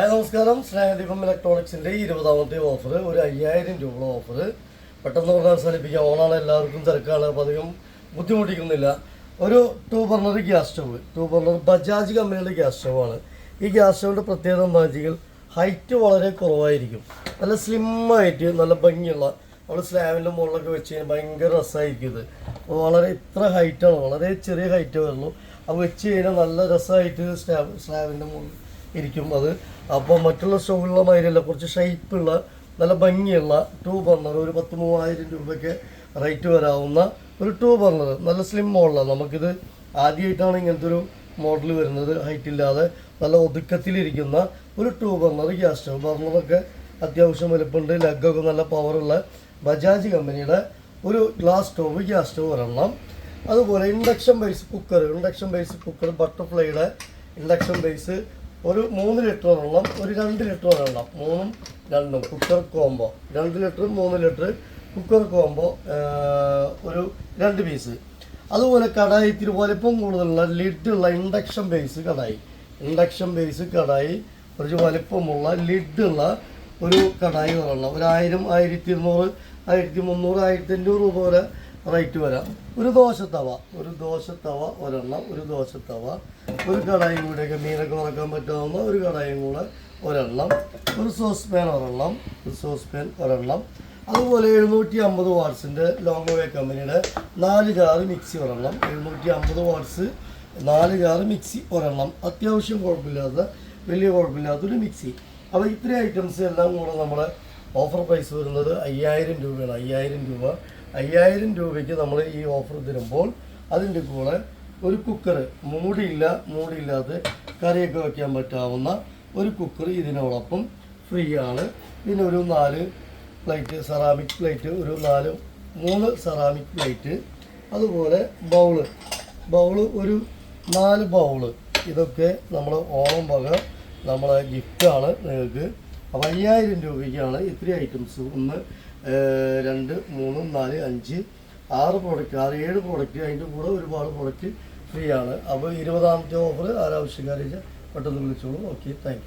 Hi നമസ്കാരം. സ്നേഹദീപം ഇലക്ട്രോണിക്സിന്റെ ഇരുപതാമത്തെ offer ഒരു അയ്യായിരം രൂപ ഓഫർ പെട്ടെന്ന് പറഞ്ഞാൽ അവസാനിപ്പിക്കാം. ഓണാണ് എല്ലാവർക്കും തിരക്കാണ് അപ്പോൾ അധികം ബുദ്ധിമുട്ടിക്കുന്നില്ല. ഒരു two burner gas stove two burner Bajaj കമ്പനിയുടെ ഗ്യാസ് സ്റ്റവാണ് ഈ ഗ്യാസ് സ്റ്റവിന്റെ പ്രത്യേകത എന്താ വെച്ചാൽ ഹൈറ്റ് വളരെ കുറവായിരിക്കും. നല്ല സ്ലിമ്മായിട്ട് നല്ല ഭംഗിയുള്ള നമ്മൾ സ്ലാബിന്റെ മുകളിലൊക്കെ വെച്ച് കഴിഞ്ഞാൽ ഭയങ്കര രസമായിരിക്കും ഇത്. അപ്പോൾ വളരെ ഇത്ര ഹൈറ്റാണ് വളരെ ചെറിയ ഹൈറ്റേ വരുള്ളൂ അപ്പോൾ വെച്ച് കഴിഞ്ഞാൽ നല്ല രസമായിട്ട് സ്ലാബ് സ്ലാബിന്റെ മുകളിൽ ഇരിക്കും അത്. അപ്പോൾ മറ്റുള്ള സ്റ്റോവുള്ള മാതിരിയല്ല കുറച്ച് ഷൈപ്പുള്ള നല്ല ഭംഗിയുള്ള ടൂ ബർണർ ഒരു പത്ത് മൂവായിരം രൂപയ്ക്ക് റേറ്റ് വരാവുന്ന ഒരു ടൂ ബർണർ നല്ല സ്ലിം മോഡലാണ് നമുക്കിത് ആദ്യമായിട്ടാണ് ഇങ്ങനത്തെ ഒരു മോഡൽ വരുന്നത്. ഹൈറ്റ് ഇല്ലാതെ നല്ല ഒതുക്കത്തിലിരിക്കുന്ന ഒരു ടൂ ബർണർ ഗ്യാസ് സ്റ്റവ് ബർണറൊക്കെ അത്യാവശ്യം വലുപ്പമുണ്ട്. ലഗൊക്കെ നല്ല പവറുള്ള ബജാജ് കമ്പനിയുടെ ഒരു ഗ്ലാസ് സ്റ്റോവ് ഗ്യാസ് സ്റ്റവ് ഒരെണ്ണം. അതുപോലെ induction base cooker induction base cooker ബട്ടർഫ്ലൈയുടെ induction base ഒരു മൂന്ന് ലിറ്റർ വെള്ളം ഒരു രണ്ട് ലിറ്റർ വെള്ളം മൂന്നും രണ്ടും കുക്കർ കോംബോ രണ്ട് ലിറ്റർ മൂന്ന് ലിറ്റർ കുക്കർ കോംബോ ഒരു രണ്ട് പീസ് അതുപോലെ കടായി ഇത്തിരി വലിപ്പം കൂടുതലുള്ള ലിഡുള്ള induction base kadai. Induction base kadai കുറച്ച് വലിപ്പമുള്ള ലിഡുള്ള ഒരു കടായി ഒരെണ്ണം ഒരു ആയിരം ആയിരത്തി ഇരുന്നൂറ് ആയിരത്തി മുന്നൂറ് ആയിരത്തി അഞ്ഞൂറ് രൂപ വരെ റേറ്റ് വരാം. ഒരു ദോശത്തവ ഒരു ദോശത്തവ ഒരെണ്ണം ഒരു ദോശത്തവ ഒരു കടായും കൂടെയൊക്കെ മീനൊക്കെ ഉറക്കാൻ പറ്റാവുന്ന ഒരു കടായും കൂടെ ഒരെണ്ണം. ഒരു സോസ് പാൻ ഒരെണ്ണം ഒരു സോസ് പാൻ ഒരെണ്ണം. അതുപോലെ എഴുന്നൂറ്റി അമ്പത് വാട്ട്സിന്റെ ലോങ് വേ കമ്പനിയുടെ നാല് ജാറ് മിക്സി ഒരെണ്ണം. എഴുന്നൂറ്റി അമ്പത് വാട്ട്സ് നാല് ജാറ് മിക്സി ഒരെണ്ണം. അത്യാവശ്യം കുഴപ്പമില്ലാത്ത വലിയ കുഴപ്പമില്ലാത്തൊരു മിക്സി. അപ്പോൾ ഇത്രയും ഐറ്റംസ് എല്ലാം കൂടെ നമ്മുടെ ഓഫർ പ്രൈസ് വരുന്നത് അയ്യായിരം രൂപയാണ്. അയ്യായിരം രൂപ. അയ്യായിരം രൂപയ്ക്ക് നമ്മൾ ഈ ഓഫർ തരുമ്പോൾ അതിന്റെ കൂടെ ഒരു കുക്കർ മൂടിയില്ല മൂടിയില്ലാതെ കറിയൊക്കെ വയ്ക്കാൻ പറ്റാവുന്ന ഒരു കുക്കർ ഇതിനോടൊപ്പം ഫ്രീ ആണ് പിന്നെ ഒരു നാല് പ്ലേറ്റ് സെറാമിക് പ്ലേറ്റ് ഒരു നാല് മൂന്ന് സെറാമിക് പ്ലേറ്റ് അതുപോലെ ബൗൾ. ബൗൾ ഒരു നാല് ബൗൾ. ഇതൊക്കെ നമ്മൾ ഓണം വക നമ്മളെ ഗിഫ്റ്റാണ് നിങ്ങൾക്ക് അപ്പോൾ അയ്യായിരം രൂപയ്ക്കാണ് ഇത്രയും ഐറ്റംസ് ഒന്ന് രണ്ട് മൂന്ന് നാല് അഞ്ച് ആറ് പ്രോഡക്റ്റ് ആറ് ഏഴ് പ്രോഡക്റ്റ് അതിന്റെ കൂടെ ഒരുപാട് പ്രോഡക്റ്റ് ഫ്രീ ആണ്. അപ്പോൾ ഇരുപതാമത്തെ ഓഫർ ആരാവശ്യക്കാരില്ല പെട്ടെന്ന് വിളിച്ചോളൂ. Okay thank